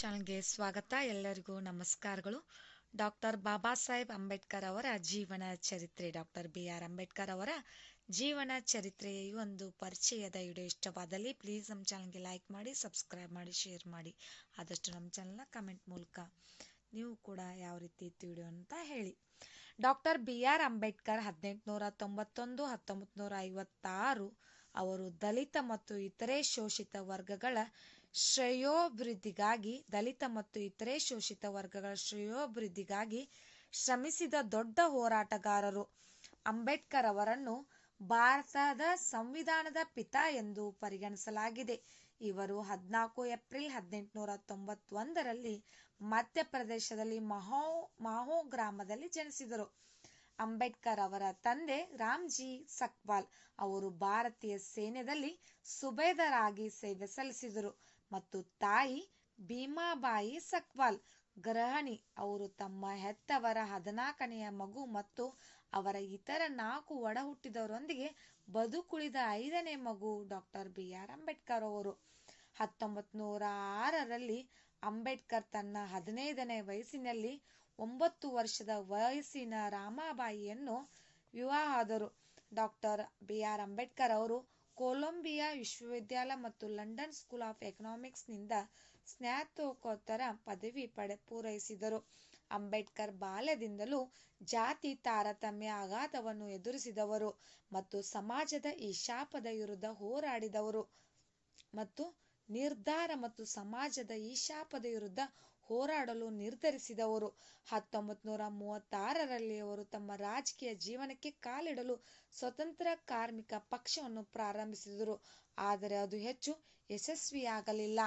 ಚಾನಲ್ಗೆ ಸ್ವಾಗತ. ಎಲ್ಲರಿಗೂ ನಮಸ್ಕಾರಗಳು. ಡಾಕ್ಟರ್ ಬಾಬಾ ಸಾಹೇಬ್ ಅಂಬೇಡ್ಕರ್ ಅವರ ಜೀವನ ಚರಿತ್ರೆ, ಡಾಕ್ಟರ್ ಬಿ ಆರ್ ಅಂಬೇಡ್ಕರ್ ಅವರ ಜೀವನ ಚರಿತ್ರೆಯ ಈ ಒಂದು ಪರಿಚಯದ ವಿಡಿಯೋ ಇಷ್ಟವಾದಲ್ಲಿ ಪ್ಲೀಸ್ ನಮ್ಮ ಚಾನಲ್ಗೆ ಲೈಕ್ ಮಾಡಿ, ಸಬ್ಸ್ಕ್ರೈಬ್ ಮಾಡಿ, ಶೇರ್ ಮಾಡಿ. ಆದಷ್ಟು ನಮ್ಮ ಚಾನಲ್ನ ಕಮೆಂಟ್ ಮೂಲಕ ನೀವು ಕೂಡ ಯಾವ ರೀತಿ ಇತ್ತು ವಿಡಿಯೋ ಅಂತ ಹೇಳಿ. ಡಾಕ್ಟರ್ ಬಿ ಆರ್ ಅಂಬೇಡ್ಕರ್ ಹದಿನೆಂಟುನೂರ ತೊಂಬತ್ತೊಂದು ಹತ್ತೊಂಬತ್ತು ನೂರ ಐವತ್ತಾರು ಅವರು ದಲಿತ ಮತ್ತು ಇತರೆ ಶೋಷಿತ ವರ್ಗಗಳ ಶ್ರೇಯೋಭಿವೃದ್ಧಿಗಾಗಿ ದಲಿತ ಮತ್ತು ಇತರೆ ಶೋಷಿತ ವರ್ಗಗಳ ಶ್ರೇಯೋಭಿವೃದ್ಧಿಗಾಗಿ ಶ್ರಮಿಸಿದ ದೊಡ್ಡ ಹೋರಾಟಗಾರರು ಅಂಬೇಡ್ಕರ್ ಅವರನ್ನು ಭಾರತದ ಸಂವಿಧಾನದ ಪಿತ ಎಂದು ಪರಿಗಣಿಸಲಾಗಿದೆ. ಇವರು ಹದಿನಾಲ್ಕು ಏಪ್ರಿಲ್ ಹದಿನೆಂಟುನೂರ ತೊಂಬತ್ತೊಂದರಲ್ಲಿ ಮಧ್ಯಪ್ರದೇಶದಲ್ಲಿ ಮಹೋ, ಮಾಹೋ ಗ್ರಾಮದಲ್ಲಿ ಜನಿಸಿದರು. ಅಂಬೇಡ್ಕರ್ ಅವರ ತಂದೆ ರಾಮ್ಜಿ ಸಕ್ವಾಲ್ ಅವರು ಭಾರತೀಯ ಸೇನೆಯಲ್ಲಿ ಸುಬೇದರಾಗಿ ಸೇವೆ ಸಲ್ಲಿಸಿದರು. ಮತ್ತು ತಾಯಿ ಭೀಮಾಬಾಯಿ ಸಕ್ವಾಲ್, ಗೃಹಿಣಿ. ಅವರು ತಮ್ಮ ಹೆತ್ತವರ ಹದಿನಾಲ್ಕನೆಯ ಮಗು ಮತ್ತು ಅವರ ಇತರ ನಾಲ್ಕು ಒಡಹುಟ್ಟಿದವರೊಂದಿಗೆ ಬದುಕುಳಿದ ಐದನೇ ಮಗು ಡಾಕ್ಟರ್ ಬಿ ಆರ್ ಅಂಬೇಡ್ಕರ್ ಅವರು. ಹತ್ತೊಂಬತ್ತು ನೂರ ಆರರಲ್ಲಿ ಅಂಬೇಡ್ಕರ್ ತನ್ನ ಹದಿನೈದನೇ ವಯಸ್ಸಿನಲ್ಲಿ ಒಂಬತ್ತು ವರ್ಷದ ವಯಸ್ಸಿನ ರಾಮಾಬಾಯಿಯನ್ನು ವಿವಾಹದರು ಡಾಕ್ಟರ್ ಬಿ ಆರ್ ಅಂಬೇಡ್ಕರ್ ಅವರು ಕೊಲಂಬಿಯಾ ವಿಶ್ವವಿದ್ಯಾಲಯ ಮತ್ತು ಲಂಡನ್ ಸ್ಕೂಲ್ ಆಫ್ ಎಕನಾಮಿಕ್ಸ್ನಿಂದ ಸ್ನಾತಕೋತ್ತರ ಪದವಿ ಪಡೆ, ಪೂರೈಸಿದರು. ಅಂಬೇಡ್ಕರ್ ಬಾಲ್ಯದಿಂದಲೂ ಜಾತಿ ತಾರತಮ್ಯ ಆಘಾತವನ್ನು ಎದುರಿಸಿದವರು ಮತ್ತು ಸಮಾಜದ ಈ ಶಾಪದ ವಿರುದ್ಧ ಹೋರಾಡಿದವರು ಮತ್ತು ನಿರ್ಧಾರ ಮತ್ತು ಸಮಾಜದ ಈ ಶಾಪದ ವಿರುದ್ಧ ಹೋರಾಡಲು ನಿರ್ಧರಿಸಿದವರು. ಹತ್ತೊಂಬತ್ತು ನೂರ ಮೂವತ್ತಾರರಲ್ಲಿ ಅವರು ತಮ್ಮ ರಾಜಕೀಯ ಜೀವನಕ್ಕೆ ಕಾಲಿಡಲು ಸ್ವತಂತ್ರ ಕಾರ್ಮಿಕ ಪಕ್ಷವನ್ನು ಪ್ರಾರಂಭಿಸಿದರು. ಆದರೆ ಅದು ಹೆಚ್ಚು ಯಶಸ್ವಿಯಾಗಲಿಲ್ಲ.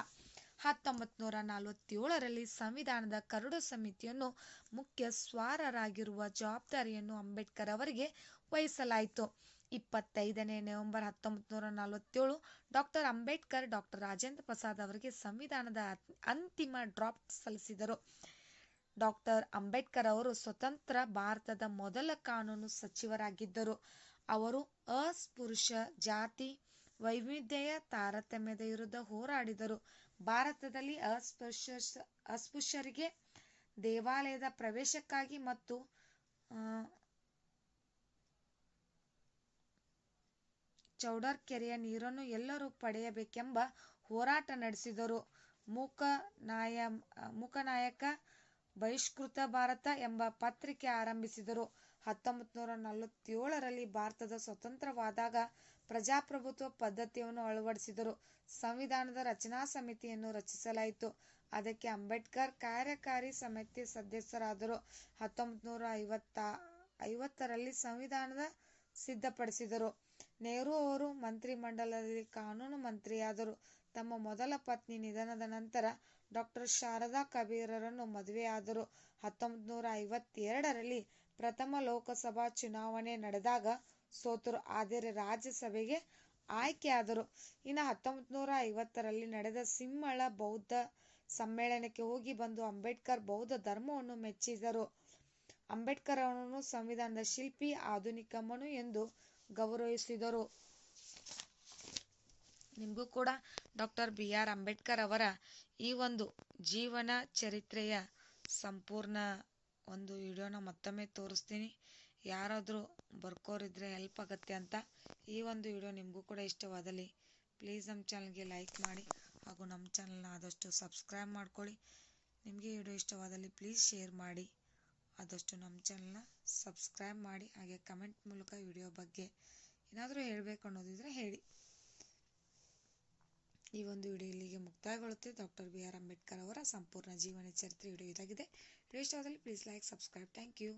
ಹತ್ತೊಂಬತ್ತು ನೂರ ನಲವತ್ತೇಳರಲ್ಲಿ ಸಂವಿಧಾನದ ಕರಡು ಸಮಿತಿಯನ್ನು ಮುಖ್ಯ ಸ್ವಾರರಾಗಿರುವ ಜವಾಬ್ದಾರಿಯನ್ನು ಅಂಬೇಡ್ಕರ್ ಅವರಿಗೆ ವಹಿಸಲಾಯಿತು. ಇಪ್ಪತ್ತೈದನೇ ನವೆಂಬರ್ ಹತ್ತೊಂಬತ್ತು ನೂರ ನಲವತ್ತೇಳು ಡಾಕ್ಟರ್ ಅಂಬೇಡ್ಕರ್, ಡಾಕ್ಟರ್ ರಾಜೇಂದ್ರ ಪ್ರಸಾದ್ ಅವರಿಗೆ ಸಂವಿಧಾನದ ಅಂತಿಮ ಡ್ರಾಫ್ಟ್ ಸಲ್ಲಿಸಿದರು. ಡಾಕ್ಟರ್ ಅಂಬೇಡ್ಕರ್ ಅವರು ಸ್ವತಂತ್ರ ಭಾರತದ ಮೊದಲ ಕಾನೂನು ಸಚಿವರಾಗಿದ್ದರು. ಅವರು ಅಸ್ಪೃಶ್ಯ ಜಾತಿ ವೈವಿಧ್ಯ ತಾರತಮ್ಯದ ವಿರುದ್ಧ ಹೋರಾಡಿದರು. ಭಾರತದಲ್ಲಿ ಅಸ್ಪೃಶ್ಯ ಅಸ್ಪೃಶ್ಯರಿಗೆ ದೇವಾಲಯದ ಪ್ರವೇಶಕ್ಕಾಗಿ ಮತ್ತು ಚೌಡರ್ ಕೆರೆಯ ನೀರನ್ನು ಎಲ್ಲರೂ ಪಡೆಯಬೇಕೆಂಬ ಹೋರಾಟ ನಡೆಸಿದರು. ಮೂಕ ನಾಯ ಮೂಕನಾಯಕ ಬಹಿಷ್ಕೃತ ಭಾರತ ಎಂಬ ಪತ್ರಿಕೆ ಆರಂಭಿಸಿದರು. ಹತ್ತೊಂಬತ್ತು ನೂರ ನಲವತ್ತೇಳರಲ್ಲಿ ಭಾರತದ ಸ್ವತಂತ್ರವಾದಾಗ ಪ್ರಜಾಪ್ರಭುತ್ವ ಪದ್ಧತಿಯನ್ನು ಅಳವಡಿಸಿದರು. ಸಂವಿಧಾನದ ರಚನಾ ಸಮಿತಿಯನ್ನು ರಚಿಸಲಾಯಿತು. ಅದಕ್ಕೆ ಅಂಬೇಡ್ಕರ್ ಕಾರ್ಯಕಾರಿ ಸಮಿತಿ ಸದಸ್ಯರಾದರು. ಹತ್ತೊಂಬತ್ತು ನೂರ ಐವತ್ತ, ಐವತ್ತರಲ್ಲಿ ಸಂವಿಧಾನದ ಸಿದ್ಧಪಡಿಸಿದರು. ನೆಹರು ಅವರು ಮಂತ್ರಿಮಂಡಲದಲ್ಲಿ ಕಾನೂನು ಮಂತ್ರಿಯಾದರು. ತಮ್ಮ ಮೊದಲ ಪತ್ನಿ ನಿಧನದ ನಂತರ ಡಾಕ್ಟರ್ ಶಾರದಾ ಕಬೀರರನ್ನು ಮದುವೆಯಾದರು. ಹತ್ತೊಂಬತ್ತು ನೂರ ಐವತ್ತೆರಡರಲ್ಲಿ ಪ್ರಥಮ ಲೋಕಸಭಾ ಚುನಾವಣೆ ನಡೆದಾಗ ಸೋತರು. ಆದರೆ ರಾಜ್ಯಸಭೆಗೆ ಆಯ್ಕೆಯಾದರು. ಇನ್ನು ಹತ್ತೊಂಬತ್ತು ನೂರ ಐವತ್ತರಲ್ಲಿ ನಡೆದ ಸಿಂಹಳ ಬೌದ್ಧ ಸಮ್ಮೇಳನಕ್ಕೆ ಹೋಗಿ ಬಂದು ಅಂಬೇಡ್ಕರ್ ಬೌದ್ಧ ಧರ್ಮವನ್ನು ಮೆಚ್ಚಿದರು. ಅಂಬೇಡ್ಕರ್ ಅವರನ್ನು ಸಂವಿಧಾನದ ಶಿಲ್ಪಿ ಆಧುನಿಕ ಮನು ಎಂದು ಗೌರವಿಸಿದರು. ನಿಮಗೂ ಕೂಡ ಡಾಕ್ಟರ್ ಬಿ. ಆರ್. ಅಂಬೇಡ್ಕರ್ ಅವರ ಈ ಒಂದು ಜೀವನ ಚರಿತ್ರೆಯ ಸಂಪೂರ್ಣ ಒಂದು ವಿಡಿಯೋನ ಮತ್ತೊಮ್ಮೆ ತೋರಿಸ್ತೀನಿ. ಯಾರಾದರೂ ಬರ್ಕೋರಿದ್ರೆ ಹೆಲ್ಪ್ ಆಗುತ್ತೆ ಅಂತ ಈ ಒಂದು ವಿಡಿಯೋ ನಿಮಗೂ ಕೂಡ ಇಷ್ಟವಾದಲ್ಲಿ ಪ್ಲೀಸ್ ನಮ್ಮ ಚಾನಲ್ಗೆ ಲೈಕ್ ಮಾಡಿ ಹಾಗೂ ನಮ್ಮ ಚಾನಲ್ನ ಆದಷ್ಟು ಸಬ್ಸ್ಕ್ರೈಬ್ ಮಾಡ್ಕೊಳ್ಳಿ. ನಿಮಗೆ ವಿಡಿಯೋ ಇಷ್ಟವಾದಲ್ಲಿ ಪ್ಲೀಸ್ ಶೇರ್ ಮಾಡಿ. ಆದಷ್ಟು ನಮ್ಮ ಚಾನಲ್ನ ಸಬ್ಸ್ಕ್ರೈಬ್ ಮಾಡಿ, ಹಾಗೆ ಕಮೆಂಟ್ ಮೂಲಕ ವಿಡಿಯೋ ಬಗ್ಗೆ ಏನಾದರೂ ಹೇಳಬೇಕು ಅನ್ನೋದಿದ್ರೆ ಹೇಳಿ. ಈ ಒಂದು ವಿಡಿಯೋ ಇಲ್ಲಿಗೆ ಮುಕ್ತಾಯಗೊಳ್ಳುತ್ತೆ. ಡಾಕ್ಟರ್ ಬಿ ಆರ್ ಅಂಬೇಡ್ಕರ್ ಅವರ ಸಂಪೂರ್ಣ ಜೀವನ ಚರಿತ್ರೆ ವಿಡಿಯೋ ಇದಾಗಿದೆ. ವಿಡಿಯೋ ಇಷ್ಟವಾದಲ್ಲಿ please like subscribe thank you